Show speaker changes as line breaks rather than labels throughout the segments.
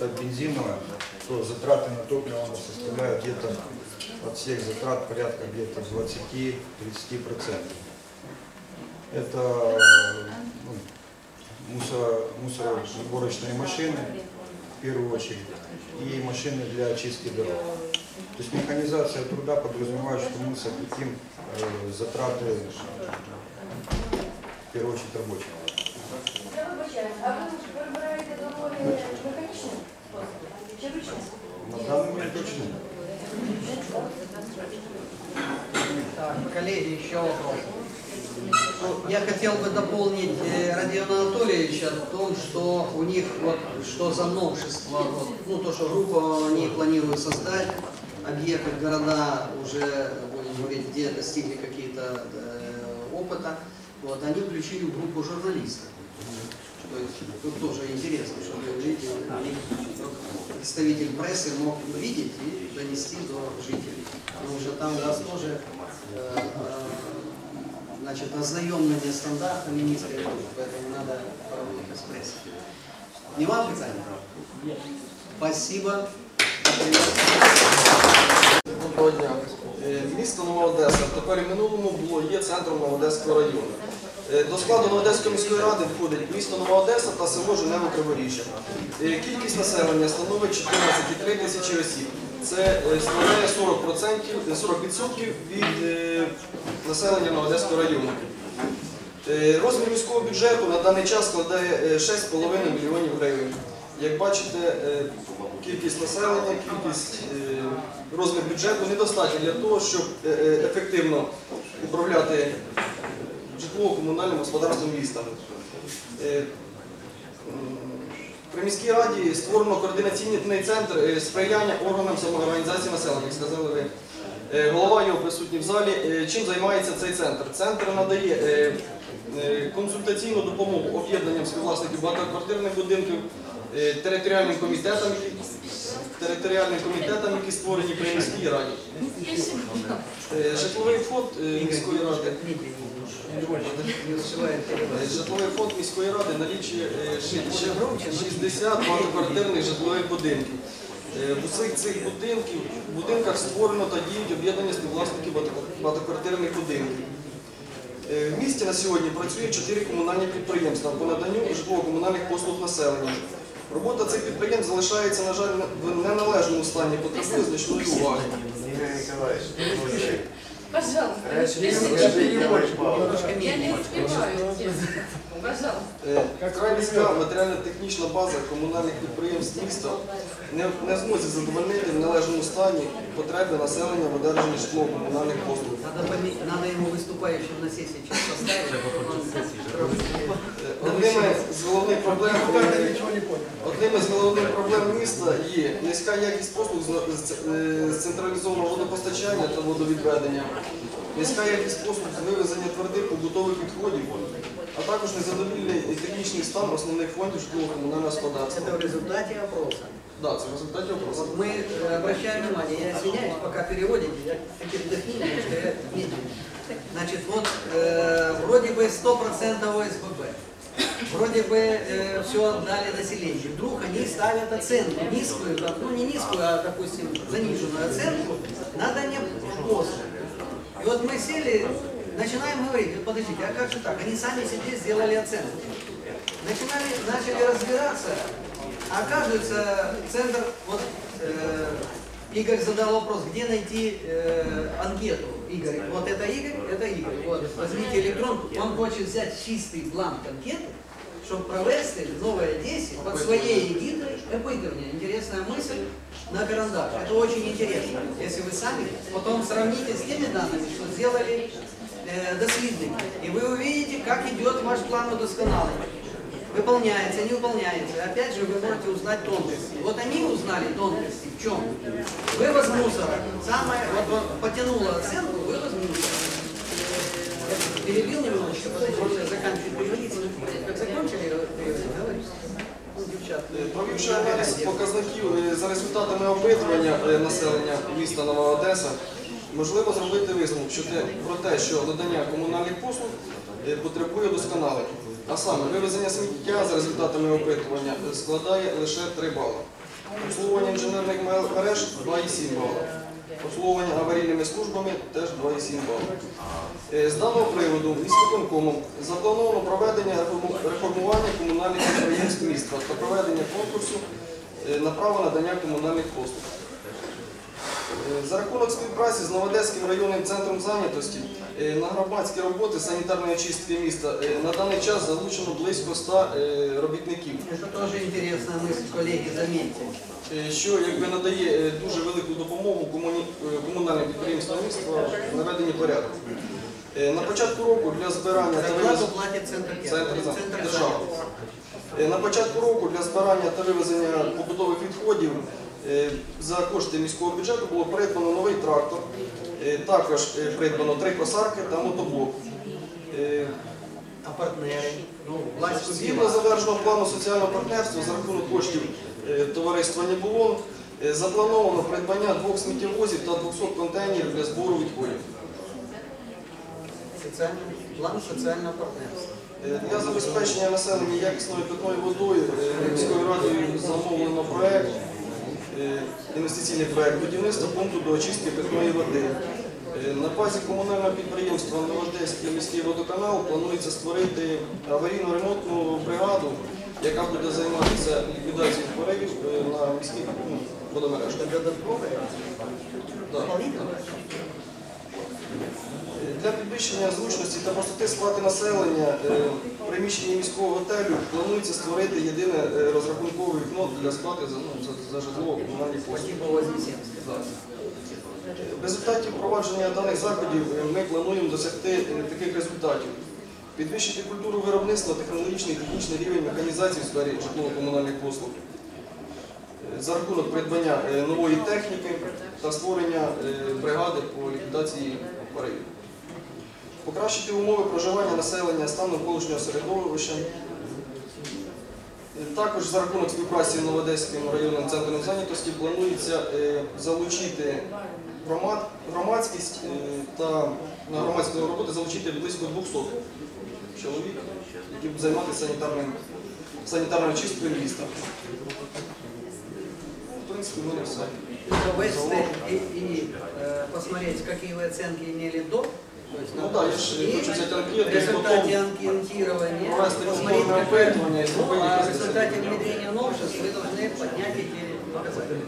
это бензиновая, то затраты на топливо составляют где-то от всех затрат порядка где-то 20-30%. Это ну, мусоро, мусоросборочные машины, в первую очередь, и машины для очистки дорог. То есть механизация труда подразумевает, что мы сократим э, затраты в первую очередь рабочих.
Вибачаюсь, а ви прибираєте дороги механічним способом чи
точно.
Так, коллеги, еще вопрос. Ну, Я хотел бы дополнить э, Родиона Анатольевича о том, что у них вот что за новшество, вот, ну то, что группа они планируют создать, объехать города уже, будем говорить, где достигли какие-то э, опыта, вот, они включили в группу журналистов. То есть тут тоже интересно, чтобы видите, у них представитель прессы мог видеть и донести до жителей. Потому что там у вас тоже э, э, значит, ознайомлення стандартами низкої групи, поэтому надо поработать с прессой. Нема питання? Спасибо.
Доброго дня. Е, Місто Нова Одеса тепер і в минулому було є центром Новоодеського району. Е, До складу Новоодеської міської ради входить місто Нова Одеса та село Женево Криворіжжя. Е, Кількість населення становить 14,3 тисячі осіб. Це е, складає 40%, е, 40% від населення Новоодеського району. Розмір міського бюджету на даний час складає е, 6,5 мільйонів гривень. Як бачите, кількість населення, кількість розмір бюджету недостатньо для того, щоб ефективно управляти житлово-комунальним господарством міста. Е, При міській раді створено координаційний центр е, сприяння органам самоорганізації населення, як сказали ви. Е, Голова його присутній в залі. Чим займається цей центр? Центр надає консультаційну допомогу об'єднанням співвласників багатоквартирних будинків, територіальним комітетам, територіальним комітетам, які створені при міській раді. Житловий фонд міської ради. Е, Житловий фонд міської ради налічує е, ши- ще 60 багатоквартирних житлових будинків. Е, В усіх цих будинків, будинках створено та діють об'єднання співвласників багатоквартирних будинків. Е, В місті на сьогодні працює чотири комунальні підприємства по наданню житлово-комунальних послуг населенню. Робота цих підприємств залишається, на жаль, в неналежному стані, потребує значної уваги.
Пожалуйста, Я не успеваю.
Е, Край міська матеріально-технічна база комунальних підприємств міста не, не в задовольнити в належному стані потреби населення в одержанні житлово-комунальних послуг.
Надо, поме- надо на сессии сейчас поставить. чтобы он трошки-
Е, Одними з головних проблем е, одним головних проблем міста є низька якість послуг з- е, з централізованого водопостачання та водовідведення, низька якість послуг з вивезення твердих побутових відходів, а також незадовільний і технічний стан основних фондів житлово-комунального господарства.
Это в результате опроса.
Да, це в результаті опросу.
Вот мы э, обращаем внимание, я извиняюсь, пока переводите, я таки вдохну, что я медленно. Значит, вот э, вроде бы 100% ОСББ, вроде бы все отдали населению. Вдруг они ставят оценку, низкую, там, ну не низкую, а, допустим, заниженную оценку на дане пост. И вот мы сели, начинаем говорить, подождите, а как же так? Они сами себе сделали оценку. Начинали, начали разбираться, а оказывается, центр, вот э, Игорь задал вопрос, где найти э, анкету, Игорь. Вот это Игорь, это Игорь. Вот, возьмите электронку, он хочет взять чистый бланк анкеты, чтобы провести Новой Одессе под своей эгидой опытывание. Интересная мысль на карандаш. Это очень интересно. Если вы сами потом сравните с теми данными, что сделали э, доследники, и вы увидите, как идет ваш план удосконаления. Выполняется, не выполняется. Опять же, вы можете узнать тонкости. Вот они узнали тонкости. В чем? Вывоз мусора. Самое, вот он потянула оценку, вывоз мусора. Я перебил немножко, подождите, заканчиваю переводить. Как закончили переводить, говорите. Ну, девчат,
Е, Провівши аналіз показників е, за результатами опитування е, населення міста Нова Одеса, можливо зробити висновок що те- про те, що надання комунальних послуг е, потребує досконалення. А саме, вивезення сміття за результатами опитування складає лише 3 бали. Обслуговування інженерних мереж 2,7 бала. Обслуговування аварійними службами теж 2,7 бала. Е, З даного приводу міськвиконкомом заплановано проведення реформування комунальних підприємств міста та проведення конкурсу е, на право надання комунальних послуг. Е, За рахунок співпраці з Новодеським районним центром зайнятості е, на громадські роботи санітарної очистки міста е, на даний час залучено близько 100 е, робітників.
Это тоже интересная мысль, коллеги, заметьте.
Е, що якби надає дуже велику допомогу комуні- комунальним підприємствам міста в наведенні порядку. На початку року для збирання та вивезення
центр.
Е, на початку року для збирання та вивезення побутових відходів за кошти міського бюджету було придбано новий трактор. Е, Також е, придбано три косарки та мотоблок. Е,
А? Ну,
Згідно завершеного плану соціального партнерства за рахунок коштів е, товариства Нібулон е, заплановано придбання двох сміттєвозів та 200 контейнерів для збору відходів.
План социального партнерства.
Е, Для забезпечення населення якісною питною водою е, міською радою замовлено проект, е, інвестиційний проект будівництва пункту до очистки питної води. Е, На базі комунального підприємства Новодеський міський водоканал планується створити аварійно-ремонтну бригаду, яка буде займатися ліквідацією поривів е, на міських ну, водомережах.
Это додатковое?
Для підвищення зручності та простоти сплати населення е, в приміщенні міського готелю планується створити єдине е, розрахункове вікно для сплати за, ну, за, житлово-комунальні послуги. В результаті впровадження даних заходів е, ми плануємо досягти е, таких результатів. Підвищити культуру виробництва, технологічний і технічний рівень механізації в сфері житлово-комунальних послуг. Е, За рахунок придбання е, нової техніки та створення е, бригади по ліквідації поривів. Покращити умови проживання населення, стан навколишнього середовища. Е, Також за рахунок співпраці з Новодеським районним центром зайнятості планується е, залучити громад, громадськість е, та на громадські роботи залучити близько 200 чоловік, які будуть займатися санітарним, санітарною чисткою міста. В принципі, в мене все.
Э, посмотреть, какие вы оценки имели до. То есть,
Ну да, я ж
и
хочу взяти
в
анкету,
результате анкетирования
провести
посмотреть,
повторне
какая-
опитування і
ну,
зробити
а в
якісь
результате
оцінки.
внедрения новшеств вы должны поднять эти показатели.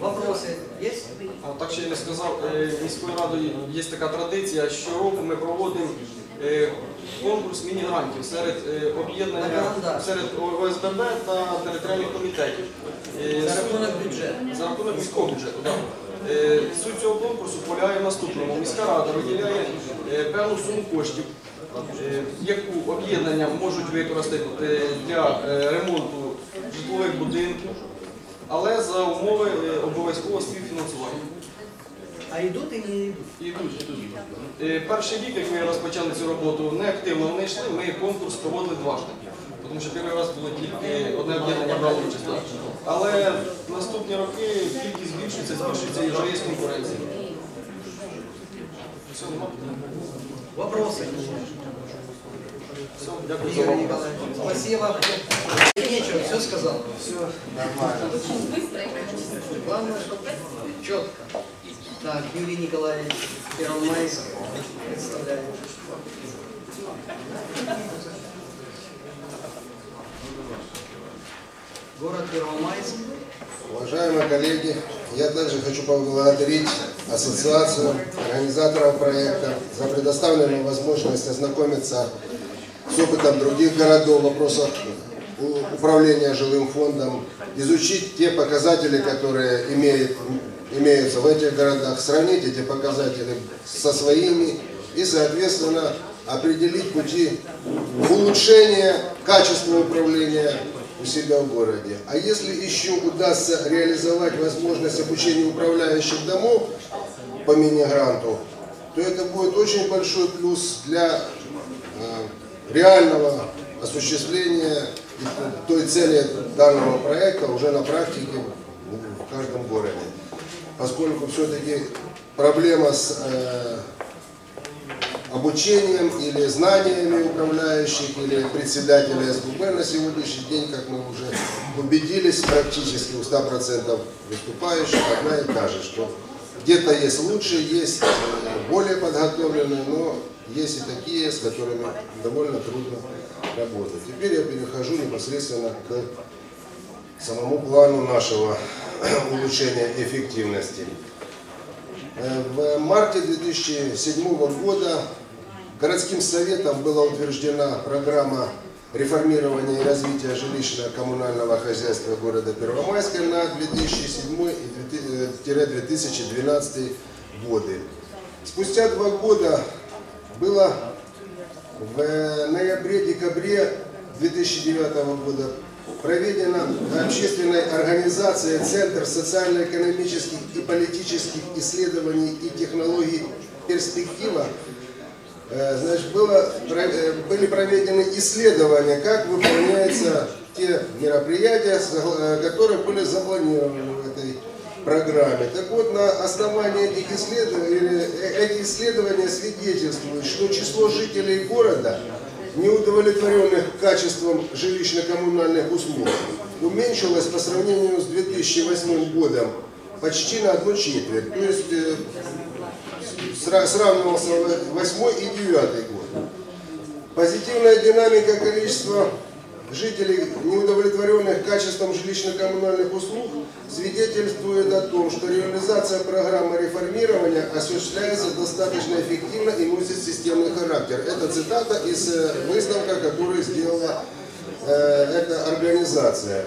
Вопросы есть?
А так ще я не сказав, е, міською радою є така традиція, щороку ми проводимо е, конкурс міні-грантів серед е, об'єднання
Нагорода.
серед ОСББ та територіальних комітетів. Е,
За
суть-
рахунок бюджету.
За рахунок міського бюджету, так. Е, Суть цього конкурсу полягає в наступному. Міська рада виділяє е, певну суму коштів, е, яку об'єднання можуть використати для ремонту житлових будинків, але за умови обов'язкового співфінансування.
А идут и не идут.
Ідуть, ідуть. Е, Перший рік, як ми розпочали цю роботу, неактивно вони йшли, ми конкурс проводили дважди. Тому що перший раз було тільки одне об'єднання брало участь. так. Але наступні роки кількість збільшується, збільшується і вже є конкуренція. Все, нема питань?
Вопросы?
Все, дякую за
Игорь
увагу.
Николаевич, спасибо. Нечего, все сказал.
Все нормально.
Главное, чтобы четко. Так, Юрий Николаевич Первомайск представляет. Город Первомайск.
Уважаемые коллеги, я также хочу поблагодарить ассоциацию организаторов проекта за предоставленную возможность ознакомиться с опытом других городов в вопросах управления жилым фондом, изучить те показатели, которые имеют, имеются в этих городах, сравнить эти показатели со своими и, соответственно, определить пути улучшения качества управления у себя в городе. А если еще удастся реализовать возможность обучения управляющих домов по мини-гранту, то это будет очень большой плюс для э, реального осуществления той цели данного проекта уже на практике в каждом городе. Поскольку все-таки проблема с э, обучением или знаниями управляющих или председателя СББ на сегодняшний день, как мы уже убедились практически у 100% выступающих одна и та же, что где-то есть лучше, есть э, более подготовленные, но есть и такие, с которыми довольно трудно работать. Теперь я перехожу непосредственно к самому плану нашего улучшения эффективности. Э, В марте 2007 года городским советом была утверждена программа реформирования и развития жилищно-коммунального хозяйства города Первомайска на 2007-2012 годы. Спустя два года было в ноябре-декабре 2009 года проведена общественной организацией Центр социально-экономических и политических исследований и технологий «Перспектива». Э, Значит, было, э, были проведены исследования, как выполняются те мероприятия, э, которые были запланированы в этой программе. Так вот, на основании этих исследований, эти исследования свидетельствуют, что число жителей города, неудовлетворенных качеством жилищно-коммунальных услуг, уменьшилось по сравнению с 2008 годом почти на одну четверть. То есть сравнивался 8 и 9 год. Позитивная динамика количества жителей, неудовлетворенных качеством жилищно-коммунальных услуг, свидетельствует о том, что реализация программы реформирования осуществляется достаточно эффективно и носит системный характер. Это цитата из э, выставка, которую сделала э, эта организация.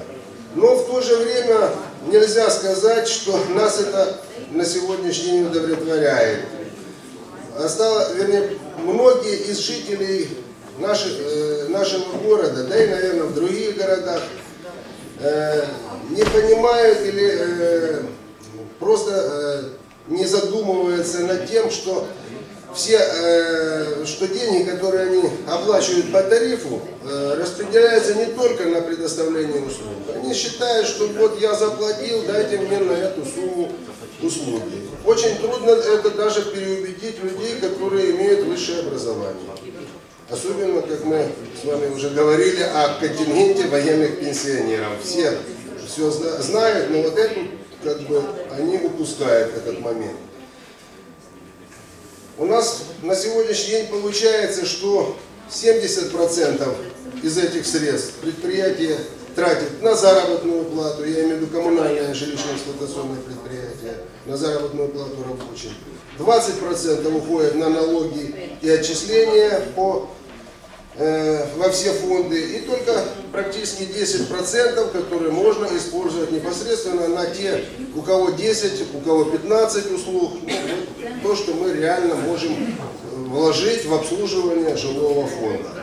Но в то же время нельзя сказать, что нас это на сегодняшний день удовлетворяет. Остало, вернее, многие из жителей наших, э, нашего города, да и, наверное, в других городах, э, не понимают или э, просто э, не задумываются над тем, что все, э, что деньги, которые они оплачивают по тарифу, э, распределяются не только на предоставление услуг. Они считают, что вот я заплатил, дайте мне на эту сумму услуги. Очень трудно это даже переубедить людей, которые имеют высшее образование. Особенно, как мы с вами уже говорили, о контингенте военных пенсионеров. Все все зна- знают, но вот эту, как бы, они упускают этот момент. У нас на сегодняшний день получается, что 70% из этих средств предприятие тратит на заработную плату, я имею в виду коммунальное жилищно-эксплуатационное предприятие, на заработную плату рабочим. 20% уходит на налоги и отчисления по, э, во все фонды. И только практически 10%, которые можно использовать непосредственно на те, у кого 10, у кого 15 услуг. Ну, то, что мы реально можем вложить в обслуживание жилого фонда.